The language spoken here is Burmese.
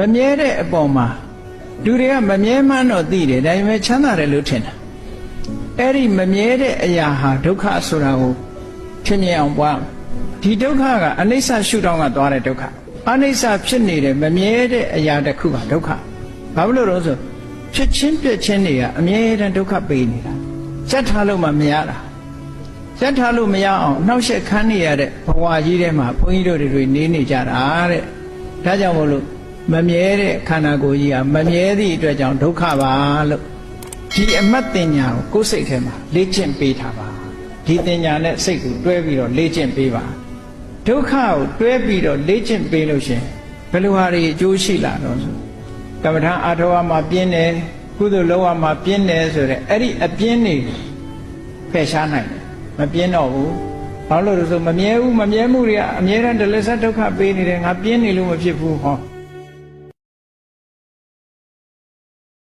မမြဲတဲ့အပေါ်မှာလူတွေကမမြဲမှန်းတော့သိတယ်ဒါပေမဲ့ချမ်းသာတယ်လို့ထင်တာအဲ့ဒီမမြဲတဲ့အရာဟာဒုက္ခဆိုတာကိုထင်မြင်အောင်ပွားဒီဒုက္ခကအနိစ္စရှုထောင့်ကသွားတဲ့ဒုက္ခအနိစ္စဖြစ်နေတဲ့မမြဲတဲ့အရာတစ်ခုကဒုက္ခဘာဖြစ်လို့လဲဆိုဖြစ်ချင်းပြက်ချင်းတွေကအမြဲတမ်းဒုက္ခပေးနေတာစက်ထားလို့မှမရတာစက်ထားလို့မရအောင်နှောက်ယှက်ခန်းနေရတဲ့ဘဝကြီးထဲမှာဘုန်းကြီးတို့တွေနေနေကြတာတဲ့ဒါကြောင့်မို့လို့ မမြဲတဲ့ခန္ဓာကိုယ်ကြီးဟာမမြဲသည့်အတွက်ကြောင့်ဒုက္ခပါလို့ဒီအမတ်တင်ညာကိုကိုယ်စိတ်ထဲမှာလေ့ကျင့်ပေးထားပါဒီတင်ညာနဲ့စိတ်ကိုတွဲပြီးတော့လေ့ကျင့်ပေးပါဒုက္ခကိုတွဲပြီးတော့လေ့ကျင့်ပေးလို့ရှင်ဘယ်လိုဟာတွေအကျိုးရှိလာတော့ဆိုကမ္မထာအာထဝမှာပြင်းတယ်ကုသိုလ်လောကမှာပြင်းတယ်ဆိုတဲ့အဲ့ဒီအပြင်းတွေဖယ်ရှားနိုင်တယ်မပြင်းတော့ဘူးဘာလို့လဲဆိုမမြဲဘူးမမြဲမှုတွေကအမြဲတမ်းဒလစဒုက္ခပေးနေတယ်ငါပြင်းနေလို့မဖြစ်ဘူးဟော